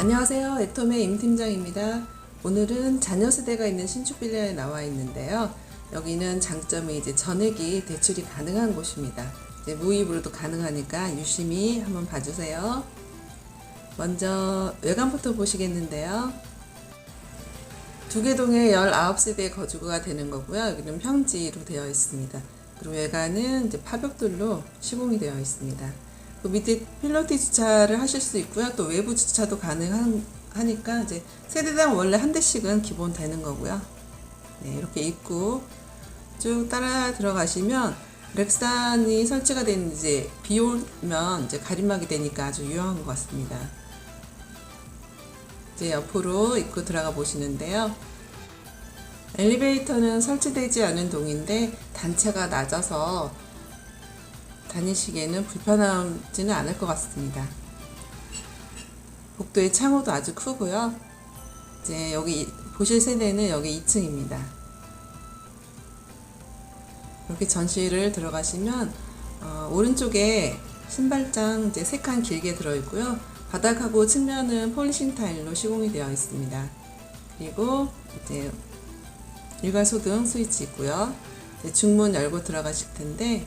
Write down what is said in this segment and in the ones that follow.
안녕하세요. 에톰의 임 팀장입니다. 오늘은 자녀 세대가 있는 신축 빌라에 나와 있는데요. 여기는 장점이 이제 전액이 대출이 가능한 곳입니다. 무입으로도 가능하니까 유심히 한번 봐주세요. 먼저 외관부터 보시겠는데요. 두개동에 19세대 거주가 되는 거고요. 여기는 평지로 되어 있습니다. 그리고 외관은 이제 파벽돌로 시공이 되어 있습니다. 그 밑에 필로티 주차를 하실 수 있고요. 또 외부 주차도 가능하니까 이제 세대당 원래 한 대씩은 기본 되는 거고요. 네, 이렇게 입구 쭉 따라 들어가시면 렉산이 설치가 된 이제 비 오면 이제 가림막이 되니까 아주 유용한 것 같습니다. 이제 옆으로 입구 들어가 보시는데요. 엘리베이터는 설치되지 않은 동인데 단차가 낮아서 다니시기에는 불편하지는 않을 것 같습니다. 복도의 창호도 아주 크고요. 이제 여기 보실 세대는 여기 2층입니다. 이렇게 전시를 들어가시면 어, 오른쪽에 신발장 이제 세 칸 길게 들어 있고요. 바닥하고 측면은 폴리싱 타일로 시공이 되어 있습니다. 그리고 이제 일괄 소등 스위치 있고요. 중문 열고 들어가실 텐데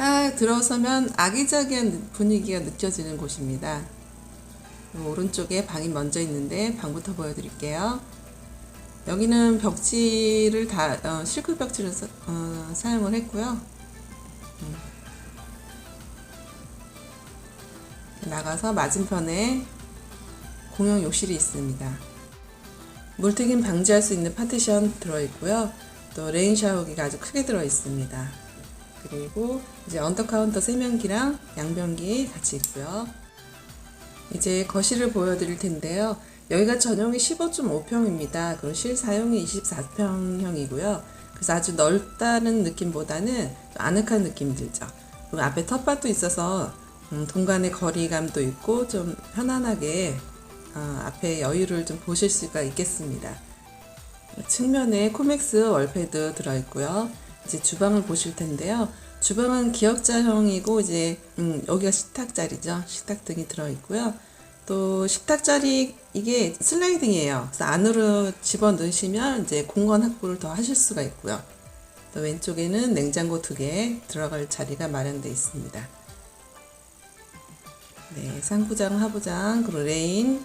딱 들어서면 아기자기한 분위기가 느껴지는 곳입니다. 오른쪽에 방이 먼저 있는데 방부터 보여드릴게요. 여기는 벽지를 다 어, 실크 벽지를 사, 어, 사용을 했고요. 음. 나가서 맞은편에 공용 욕실이 있습니다. 물튀김 방지할 수 있는 파티션 들어있고요. 또 레인 샤워기가 아주 크게 들어 있습니다. 그리고 이제 언더카운터 세면기랑 양변기 같이 있고요. 이제 거실을 보여드릴 텐데요. 여기가 전용이 15.5평입니다. 그리고 실사용이 24평형이고요. 그래서 아주 넓다는 느낌보다는 좀 아늑한 느낌 들죠. 그리고 앞에 텃밭도 있어서 음, 동간의 거리감도 있고 좀 편안하게 어, 앞에 여유를 좀 보실 수가 있겠습니다. 측면에 코맥스 월패드 들어있고요. 이제 주방을 보실 텐데요. 주방은 기역자형이고 이제 음, 여기가 식탁 자리죠. 식탁 등이 들어 있고요. 또 식탁 자리 이게 슬라이딩이에요. 그래서 안으로 집어 넣으시면 이제 공간 확보를 더 하실 수가 있고요. 또 왼쪽에는 냉장고 두 개 들어갈 자리가 마련되어 있습니다. 네, 상부장, 하부장, 그리고 레인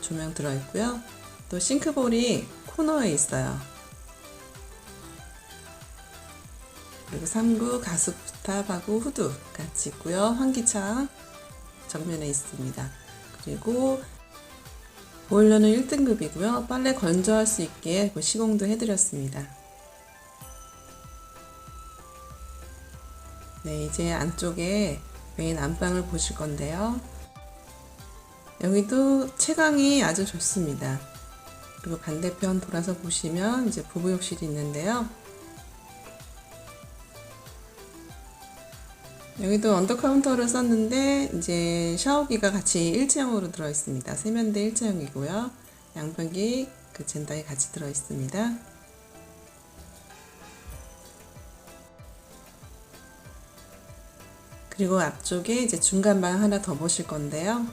조명 들어 있고요. 또 싱크볼이 코너에 있어요. 그리고 3구 가습탑하고 후드 같이 있고요. 환기창 정면에 있습니다. 그리고 보일러는 1등급이고요. 빨래 건조할 수 있게 그 시공도 해드렸습니다. 네, 이제 안쪽에 메인 안방을 보실 건데요. 여기도 채광이 아주 좋습니다. 그리고 반대편 돌아서 보시면 이제 부부욕실이 있는데요. 여기도 언더카운터를 썼는데 이제 샤워기가 같이 일체형으로 들어 있습니다. 세면대 일체형이고요. 양변기 그 젠다에 같이 들어 있습니다. 그리고 앞쪽에 이제 중간방 하나 더 보실 건데요.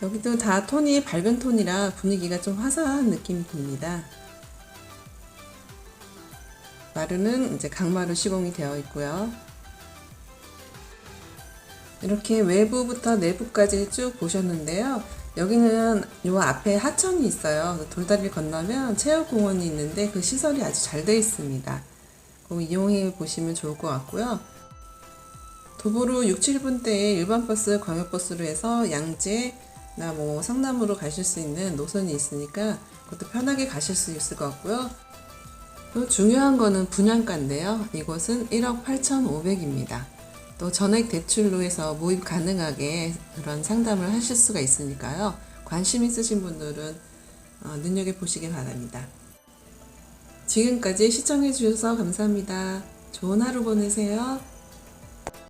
여기도 다 톤이 밝은 톤이라 분위기가 좀 화사한 느낌이 듭니다. 마루는 이제 강마루 시공이 되어 있고요. 이렇게 외부부터 내부까지 쭉 보셨는데요. 여기는 요 앞에 하천이 있어요. 돌다리를 건너면 체육공원이 있는데 그 시설이 아주 잘 되어 있습니다. 그 이용해 보시면 좋을 것 같고요. 도보로 6, 7분대에 일반 버스, 광역버스로 해서 양재나 뭐 성남으로 가실 수 있는 노선이 있으니까 그것도 편하게 가실 수 있을 것 같고요. 또 중요한 거는 분양가인데요. 이곳은 1억 8,500입니다. 또 전액 대출로 해서 모입 가능하게 그런 상담을 하실 수가 있으니까요. 관심 있으신 분들은 어, 눈여겨보시기 바랍니다. 지금까지 시청해 주셔서 감사합니다. 좋은 하루 보내세요.